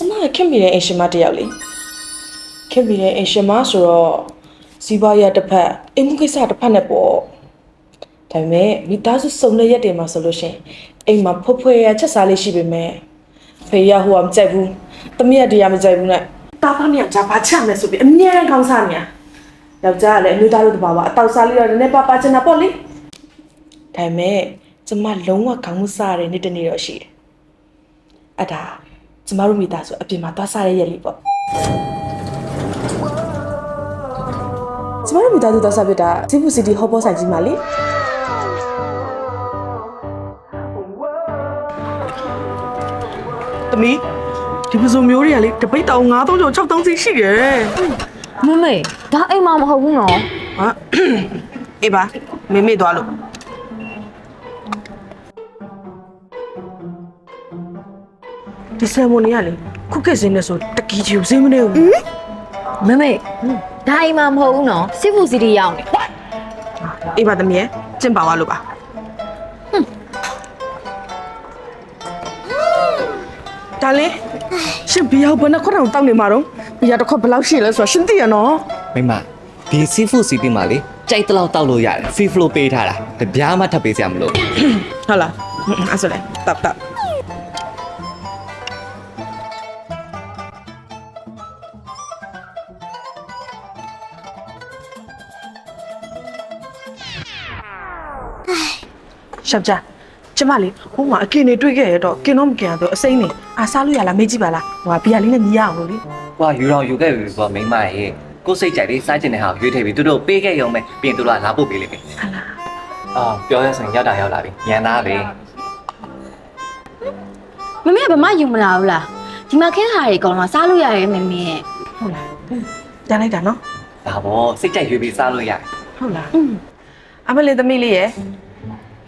ကျမကခင်မိတဲ့အိမ်ရှင်မတစ်ယောက်လေခင်မိတဲ့အိမ်ရှင်မဆိုတော့စီးပွားရေးတစ်ဖက်အိမ်မှုကိစ္စတစ်ဖက်နဲ့ပေါ့ဒါပေမဲ့မိသားစုစုံတဲ့ရက်တွေမှာဆိုလို့ရှရင်အိမ်မှာဖွဖွရချက်စားလေးရှိပေမဲ့ဖေရဟိုကမကြိုက်ဘူးတမီးကတရားမကြိုက်ဘူးနဲ့တာဖားမြောက်ကြပါချမ်းမယ်ဆိုပြီးအမြဲတမ်းကောင်းစားနေရယောက်ျားကလည်းအမျိုးသားတို့တဘာဝအတောက်စားလေးတော့နည်းနည်းပါပါချင်တာပေါ့လေဒါပေမဲ့ကျမလုံးဝခေါင်းမစားတဲ့နေ့တစ်နေ့တော့ရှိတယ်အဲ့ဒါ ကျမတို့မိသားစုအပြင်မှာသွားစားရရက်လေးပေါ့ကျမတို့မိသားစုသွားစားပြတာစီဖူစီတီဟောပေါ်ဆိုင်ကြီးမှာလေသမီးဒီပစုံမျိုးတွေကလေတပိတ်တောင်9000ကျော်6000စီရှိတယ်မမေဒါအိမ်မှာမဟုတ်ဘူးနော်ဟာအေးပါမေမေသွားလို့ ဒီဆယ်မွန်နီကလေခုကက်စင်းနေဆိုတကီချူစင်းမနေဘူးမမေဒါအိမ်မှာမဟုတ်ဘူးနော်စစ်ဖူစီတီရောက်နေအေးပါသမီးရဲ့ကျင့်ပါသွားလို့ပါဒါလေရှင်ဘီယောဘယ်နှခွက်တောင်တောက်နေမှာတော့ဘီယာတစ်ခွက်ဘယ်လောက်ရှိလဲဆိုတော့ရှင်သိရနော်မိမဒီ seafood city မှာလေကြိုက်တလောက်တောက်လို့ရတယ် free flow ပေးထားတာတပြားမှထပ်ပေးစရာမလိုဟုတ်လားအဲ့ဆိုလေတပ်တပ် ရှောက်ကြကျမလေးဟိုမှာအကင်နေတွေ့ခဲ့ရတော့ကင်တော့မကင်ရတော့အစိမ့်နေအာစားလို့ရလားမေးကြည့်ပါလားဟိုကဘီယာလေးနဲ့ညီရအောင်လို့လေဟွာယူတော့ယူခဲ့ပြီပေါ့မိမရဲ့ကိုယ်စိတ်ကြိုက်လေးစားကျင်တဲ့ဟာကိုရွေးထည့်ပြီးသူတို့ပေးခဲ့ရုံပဲပြင်သူတို့ကလာပို့ပေးလိမ့်မယ်ဟာလားအာပြောရဆိုရင်ရောက်တာရောက်လာပြီညံသားပဲမမေကဘာမှယူမလာဘူးလားဒီမှာခင်းထားတွေအကောင်လုံးစားလို့ရတယ်မမေရဲ့ဟုတ်လားတန်းလိုက်တာနော်ဒါပေါ့စိတ်ကြိုက်ရွေးပြီးစားလို့ရတယ်ဟုတ်လားအမလေးသမီးလေးရယ်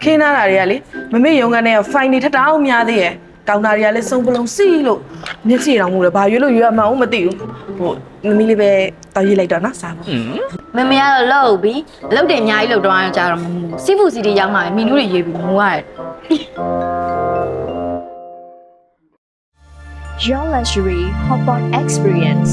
ခင်းနာတာတွေကလေမမေရုံကနေဖိုင်နေထက်တောင်းများသေးရယ်ကောင်းတာတွေကလည်းစုံပလုံးစီလို့မျက်စိတောင်မူတယ်ဘာရွေးလို့ရွေးရမှန်းမသိဘူးဟိုသမီးလေးပဲတောက်ရေးလိုက်တော့နော်စားဖို့မမေကတော့လောက်ပြီအလုပ်တွေအများကြီးလုပ်တော့ရကြတော့မမူစစ်ဖူစီတီရောက်မှမီနူးတွေရေးပြီးမူရတယ် Your luxury hotpot experience